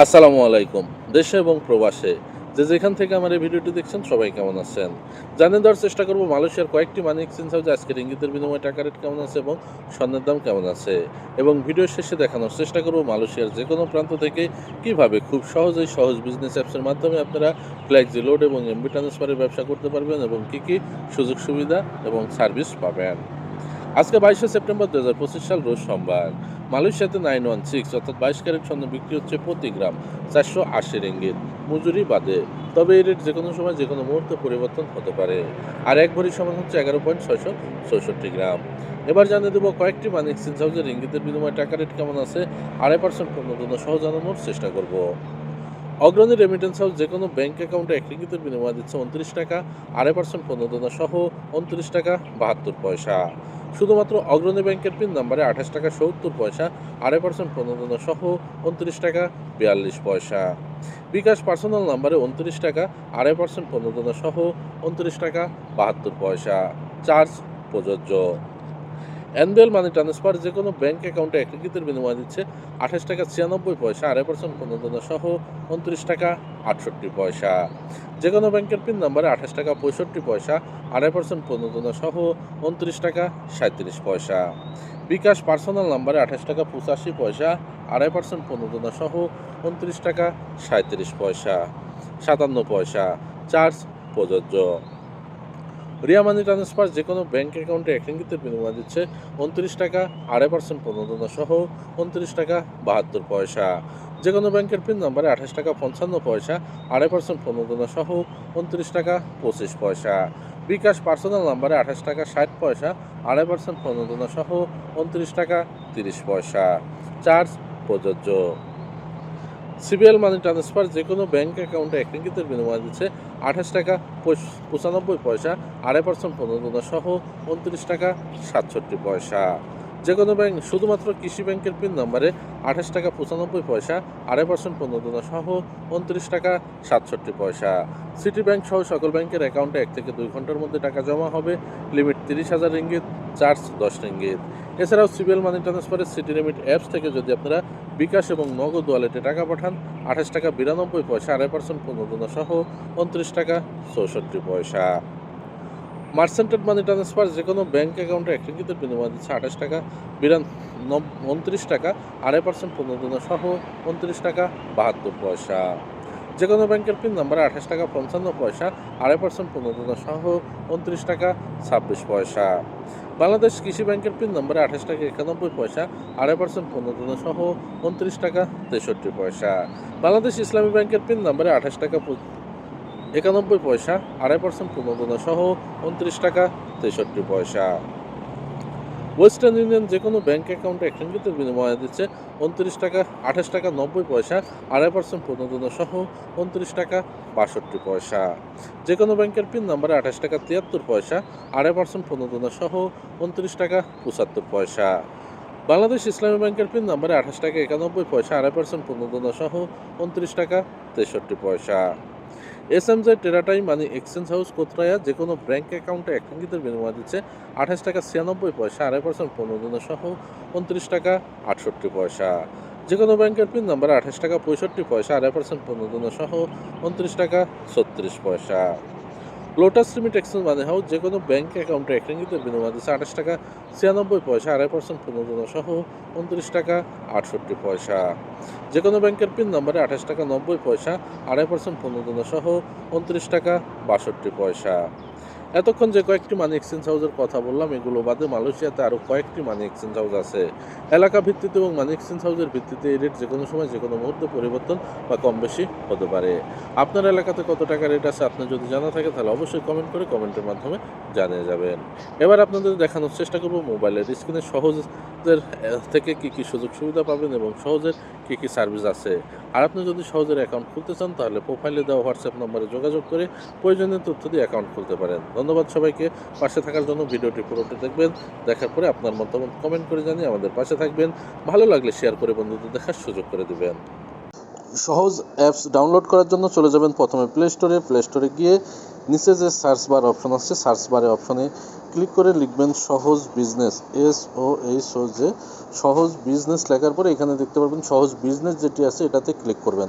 আসসালামু আলাইকুম, দেশে এবং প্রবাসে। যে যেখান থেকে আমার এই ভিডিওটি দেখছেন, সবাই কেমন আছেন? জানিয়ে দেওয়ার চেষ্টা করব, মালয়েশিয়ার কয়েকটি মানি এক্সচেঞ্জ হাউসে আজকের ইঙ্গিতের বিনিময়ে টাকা রেট কেমন আছে এবং স্বর্ণের দাম কেমন আছে। এবং ভিডিওর শেষে দেখানোর চেষ্টা করব, মালয়েশিয়ার যে কোনো প্রান্ত থেকে কীভাবে খুব সহজেই সহজ বিজনেস অ্যাপসের মাধ্যমে আপনারা ফ্ল্যাক্সি লোড এবং এমবি ট্রান্সফারের ব্যবসা করতে পারবেন এবং কী কী সুযোগ সুবিধা এবং সার্ভিস পাবেন। আজকে বাইশে সেপ্টেম্বর দু হাজার পঁচিশ সাল রোজ সোমবার। মালয়েশিয়াতে নাইন ওয়ান সিক্স অর্থাৎ বাইশ ক্যারেট স্বর্ণ বিক্রি হচ্ছে প্রতি গ্রাম চারশো আশি রিঙ্গিত। মজুরি বাদে, তবে এই রেট যে কোনো সময় যে কোনো মুহূর্তে পরিবর্তন হতে পারে। আর এক ভরি সমান হচ্ছে এগারো পয়েন্ট ছয়শো চৌষট্টি গ্রাম। এবার জানিয়ে দেবো কয়েকটি মানি এক্সচেঞ্জ হাউসের ইঙ্গিতের বিনিময়ে টাকা রেট কেমন আছে, আড়াই পার্সেন্ট পণ্য সহ জানানোর চেষ্টা করব। অগ্রণী রেমিটেন্স হাউস যে কোনো ব্যাংক অ্যাকাউন্টে এক রিঙ্গিতের বিনিময়ে দিচ্ছে উনত্রিশ টাকা, আড়াই পার্সেন্ট পণ্য সহ উনত্রিশ টাকা, বাহাত্তর পয়সা। শুধুমাত্র অগ্রণী ব্যাংকের পিন নাম্বারে আঠাশ টাকা, সত্তর পয়সা, আড়াই পার্সেন্ট প্রণোদনা সহ উনত্রিশ টাকা, বিয়াল্লিশ পয়সা। বিকাশ পার্সোনাল নাম্বারে উনত্রিশ টাকা, আড়াই পার্সেন্ট প্রণোদনা সহ উনত্রিশ টাকা, বাহাত্তর পয়সা। চার্জ প্রযোজ্য। অ্যানুয়াল মানি ট্রান্সফার যে কোনো ব্যাঙ্ক অ্যাকাউন্টে এক বিনিময় দিচ্ছে আঠাশ টাকা ছিয়ানব্বই পয়সা, আড়াই পার্সেন্ট প্রণোদনা সহ উনত্রিশ টাকা আটষট্টি পয়সা। যে কোনো ব্যাংকের পিন নাম্বারে আঠাশ টাকা পঁয়ষট্টি পয়সা, আড়াই পার্সেন্ট প্রণোদনা সহ উনত্রিশ টাকা সাঁত্রিশ পয়সা। বিকাশ পার্সোনাল নাম্বারে আঠাশ টাকা পঁচাশি পয়সা, আড়াই পার্সেন্ট প্রণোদনা সহ উনত্রিশ টাকা সাঁত্রিশ পয়সা। সাতান্ন পয়সা, চার্জ প্রযোজ্য। রিয়া মানি ট্রান্সফার যে কোনো ব্যাঙ্ক অ্যাকাউন্টে এক রিঙ্গিতের বিনিময় দিচ্ছে উনত্রিশ টাকা, আড়াই পার্সেন্ট প্রণোদনা সহ উনত্রিশ টাকা, বাহাত্তর পয়সা। যে কোনো ব্যাংকের পিন নাম্বারে আঠাশ টাকা, পঞ্চান্ন পয়সা, আড়াই পার্সেন্ট প্রণোদনা সহ উনত্রিশ টাকা, পঁচিশ পয়সা। বিকাশ পার্সোনাল নাম্বারে আঠাশ টাকা, ষাট পয়সা, আড়াই পার্সেন্ট প্রণোদনা সহ উনত্রিশ টাকা, তিরিশ পয়সা। চার্জ প্রযোজ্য। সিবিএল মানি ট্রান্সফার যে কোনো ব্যাংক অ্যাকাউন্টে এক রিঙ্গিতের বিনিময় দিচ্ছে আঠাশ টাকা পঁচানব্বই পয়সা, আড়াই পার্সেন্ট প্রণোদনা সহ উনত্রিশ টাকা, সাতষট্টি পয়সা। যে কোনো ব্যাংক শুধুমাত্র কৃষি ব্যাংকের পিন নম্বরে আঠাশ টাকা, পঁচানব্বই পয়সা, আড়াই পার্সেন্ট প্রণোদনা সহ উনত্রিশ টাকা, সাতষট্টি পয়সা। সিটি ব্যাংক সহ সকল ব্যাংকের অ্যাকাউন্টে এক থেকে দুই ঘণ্টার মধ্যে টাকা জমা হবে, লিমিট তিরিশ হাজার রিঙ্গিত, চার্জ দশ রিঙ্গিত। এছাড়াও সিবিএল মানি ট্রান্সফারের সিটি লিমিট অ্যাপস থেকে যদি আপনারা বিকাশ এবং নগদ ওয়ালেটে টাকা পাঠান। আঠাশ টাকা বিরানব্বই পয়সা, আড়াই পার্সেন্ট প্রণোদনা সহ উনত্রিশ টাকা চৌষট্টি পয়সা। মার্সেন্টেড মানি ট্রান্সফার যে কোনো ব্যাঙ্ক অ্যাকাউন্টে এক রিঙ্গিতের বিনিময় দিচ্ছে আঠাশ টাকা বিরান উনত্রিশ টাকা, আড়াই পার্সেন্ট প্রণোদনা সহ উনত্রিশ টাকা বাহাত্তর পয়সা। যে কোনো ব্যাংকের পিন নাম্বারে আঠাশ টাকা, পঞ্চান্ন পয়সা, আড়াই পার্সেন্ট প্রণোদনা সহ উনত্রিশ টাকা, ছাব্বিশ পয়সা। বাংলাদেশ কৃষি ব্যাংকের পিন নম্বরে আঠাশ টাকা, একানব্বই পয়সা, আড়াই পার্সেন্ট প্রণোদনা সহ উনত্রিশ টাকা, তেষট্টি পয়সা। বাংলাদেশ ইসলামী ব্যাংকের পিন নম্বরে আঠাশ টাকা একানব্বই পয়সা, আড়াই পার্সেন্ট প্রণোদনা সহ উনত্রিশ টাকা, তেষট্টি পয়সা। ওয়েস্টার্ন ইউনিয়ন যে কোনো ব্যাঙ্ক অ্যাকাউন্টে এক রিঙ্গিতের বিনিময়ে দিচ্ছে উনত্রিশ টাকা, আঠাশ টাকা, নব্বই পয়সা, আড়াই পার্সেন্ট প্রণোদনা সহ উনত্রিশ টাকা, বাষট্টি পয়সা। যে কোনো ব্যাংকের পিন নাম্বারে আঠাশ টাকা, তিয়াত্তর পয়সা, আড়াই পার্সেন্ট প্রণোদনা সহ উনত্রিশ টাকা, পঁচাত্তর পয়সা। বাংলাদেশ ইসলামী ব্যাংকের পিন নাম্বারে আঠাশ টাকা, একানব্বই পয়সা, আড়াই পার্সেন্ট প্রণোদনা সহ উনত্রিশ টাকা, তেষট্টি পয়সা। এস এম জে টেরাটাই, মানি এক্সচেঞ্জ হাউস কোথায় যে কোনো ব্যাঙ্ক অ্যাকাউন্টে এক বিনিময় দিচ্ছে আঠাশ টাকা ছিয়ানব্বই পয়সা, আড়াই পার্সেন্ট প্রণোদনা সহ উনত্রিশ টাকা আটষট্টি পয়সা। যে কোনো ব্যাংকের পিন নাম্বার আঠাশ টাকা পঁয়ষট্টি পয়সা, আড়াই পার্সেন্ট প্রণোদনা সহ উনত্রিশ টাকা ছত্রিশ পয়সা। লোটাস লিমিট এক্সচেঞ্জ মানে হোক যে কোনো ব্যাঙ্ক অ্যাকাউন্টে এক রিঙ্গিতের বিনিময় দিচ্ছে আঠাশ টাকা ছিয়ানব্বই পয়সা, আড়াই পার্সেন্ট পুনর্জনা সহ উনত্রিশ টাকা আটষট্টি পয়সা। যে কোনো ব্যাংকের পিন নম্বরে আঠাশ টাকা নব্বই পয়সা, আড়াই পার্সেন্ট পুনর্জনা সহ উনত্রিশ টাকা বাষট্টি পয়সা। এতক্ষণ যে কয়েকটি মানি এক্সচেঞ্জ হাউসের কথা বললাম, এগুলো বাদে মালয়েশিয়াতে আরও কয়েকটি মানি এক্সচেঞ্জ হাউস আছে। এলাকা ভিত্তিতে এবং মানি এক্সচেঞ্জ হাউসের ভিত্তিতে এই রেট যে কোনো সময় যে কোনো মুহূর্তে পরিবর্তন বা কম বেশি হতে পারে। আপনার এলাকাতে কত টাকা রেট আছে আপনার যদি জানা থাকে, তাহলে অবশ্যই কমেন্ট করে কমেন্টের মাধ্যমে জানিয়ে যাবেন। এবার আপনাদের দেখানোর চেষ্টা করব মোবাইলের স্ক্রিনে সহজের থেকে কি কি সুযোগ সুবিধা পাবেন এবং সহজের কি কি সার্ভিস আছে। আর আপনি যদি সহজের অ্যাকাউন্ট খুলতে চান, তাহলে প্রোফাইলে দেওয়া হোয়াটসঅ্যাপ নম্বরে যোগাযোগ করে প্রয়োজনীয় তথ্য দিয়ে অ্যাকাউন্ট খুলতে পারেন। ধন্যবাদ সবাইকে। পাশে থাকার জন্য ভিডিওটি পুরোটি দেখবেন, দেখার পরে আপনার মতামত কমেন্ট করে জানিয়ে আমাদের পাশে থাকবেন। ভালো লাগলে শেয়ার করে বন্ধুদের দেখার সুযোগ করে দেবেন। সহজ অ্যাপস ডাউনলোড করার জন্য চলে যাবেন প্রথমে প্লে স্টোরে প্লে স্টোরে গিয়ে নিচে যে সার্চ বার অপশন আছে সার্চ বারে অপশনে ক্লিক করে লিখবেন Shohoz business S O H O যে সহজ বিজনেস লেখার পরে এখানে দেখতে পারবেন সহজ বিজনেস যেটি আছে, এটাতে ক্লিক করবেন।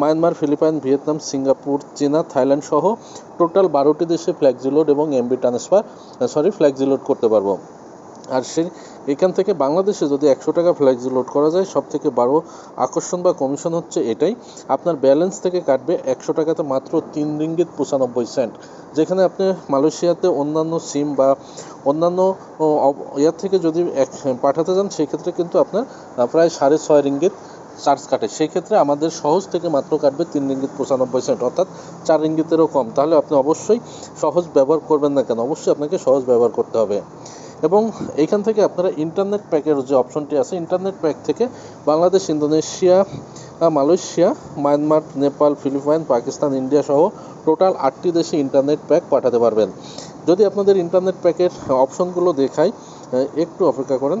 Myanmar, Philippines, Vietnam, Singapore, চীনা, থাইল্যান্ড সহ টোটাল বারোটি দেশে ফ্ল্যাক্সিলোড এবং এমবি ট্রান্সফার সরি ফ্ল্যাক্সিলোড করতে পারব। আর সেই, এখান থেকে বাংলাদেশে যদি একশো টাকা ফ্ল্যাক্সি লোড করা যায় সব থেকে বড় আকর্ষণ বা কমিশন হচ্ছে এটাই। আপনার ব্যালেন্স থেকে কাটবে একশো টাকাতে মাত্র তিন রিঙ্গিত পঁচানব্বই সেন্ট। যেখানে আপনি মালয়েশিয়াতে অন্যান্য সিম বা অন্যান্য ইয়ার থেকে যদি এক, পাঠাতে যান সেক্ষেত্রে কিন্তু আপনার প্রায় সাড়ে ছয় রিঙ্গিত চার্জ কাটে। সেই ক্ষেত্রে আমাদের সহজ থেকে মাত্র কাটবে তিন রিঙ্গিত পঁচানব্বই সেন্ট, অর্থাৎ চার রিঙ্গিতেরও কম। তাহলে আপনি অবশ্যই সহজ ব্যবহার করবেন না কেন? অবশ্যই আপনাকে সহজ ব্যবহার করতে হবে। এবং এইখান থেকে আপনারা ইন্টারনেট প্যাকের যে অপশনটি আছে, ইন্টারনেট প্যাক থেকে Bangladesh, Indonesia Malaysia, Myanmar, Nepal, Philippines, Pakistan, India সহ টোটাল আটটি দেশে ইন্টারনেট প্যাক পাঠাতে পারবেন। যদি আপনাদের ইন্টারনেট প্যাকের অপশনগুলো দেখাই একটু অপেক্ষা করেন।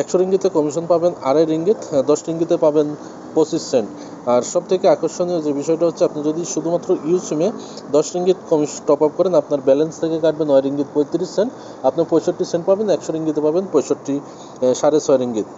একশো রিঙ্গিতে কমিশন পাবেন আড়াই রিঙ্গিত আহ, দশ রিঙ্গিতে পাবেন পঁচিশ সেন্ট আর সব থেকে আকর্ষণীয় যে বিষয়টা হচ্ছে আপনি যদি শুধুমাত্র ইউ সিমে দশ রিঙ্গিত কমিশন টপ আপ করেন আপনার ব্যালেন্স থেকে কাটবে নয় রিঙ্গিত পঁয়ত্রিশ সেন্ট আপনি পঁয়ষট্টি সেন্ট পাবেন একশো রিঙ্গিতে পাবেন পঁয়ষট্টি সাড়ে ছয় রিঙ্গিত।